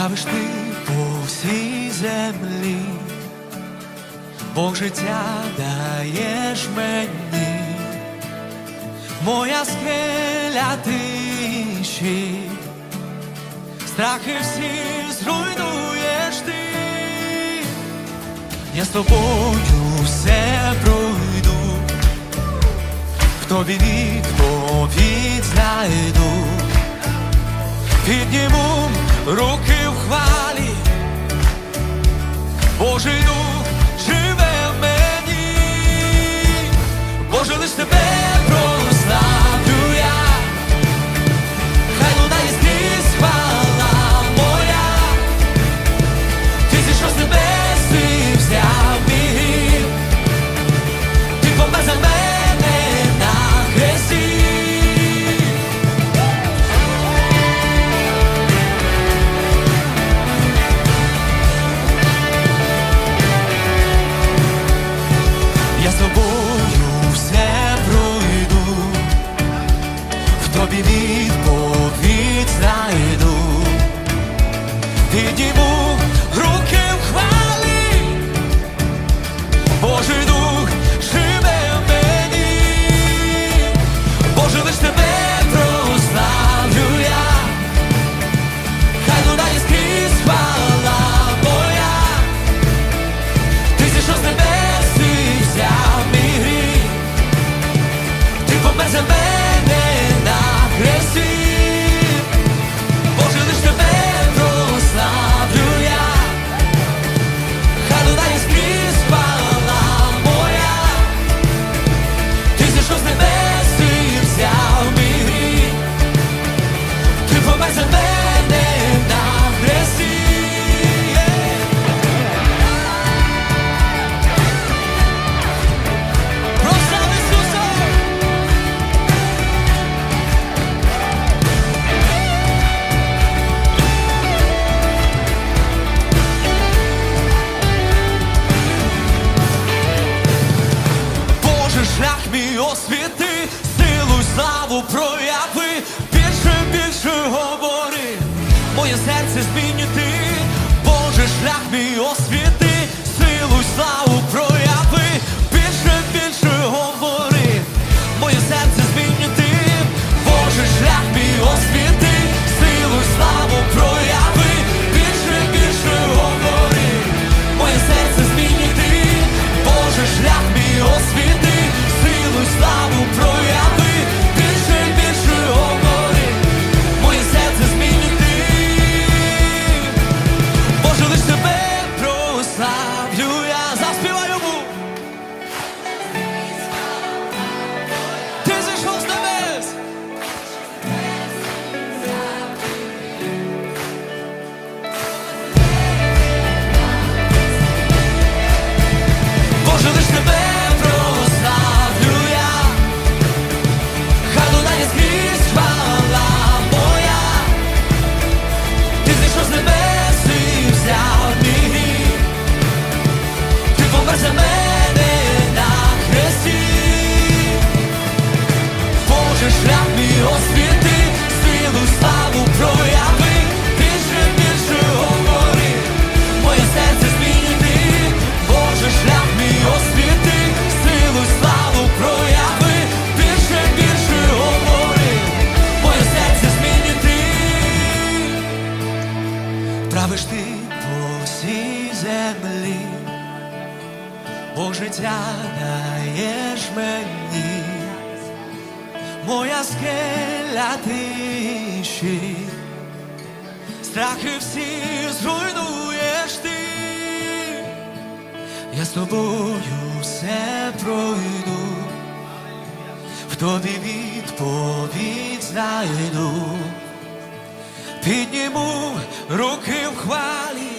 правиш ти по всій землі, Бог життя даєш мені, моя скеля тиші, страхи всі зруйнуєш ти, я з тобою все пройду, в тобі відповідь знайду, підніму руки. Божий дух. світлі освіти, силу славу прояви, більше, більше говори, моє серце змінити, Боже шлях мій. правиш ти по всій землі, Бог життя даєш мені, моя скеля тиші, страхи всі зруйнуєш ти, я з тобою все пройду, в тобі відповідь знайду підніму руки в хвалі.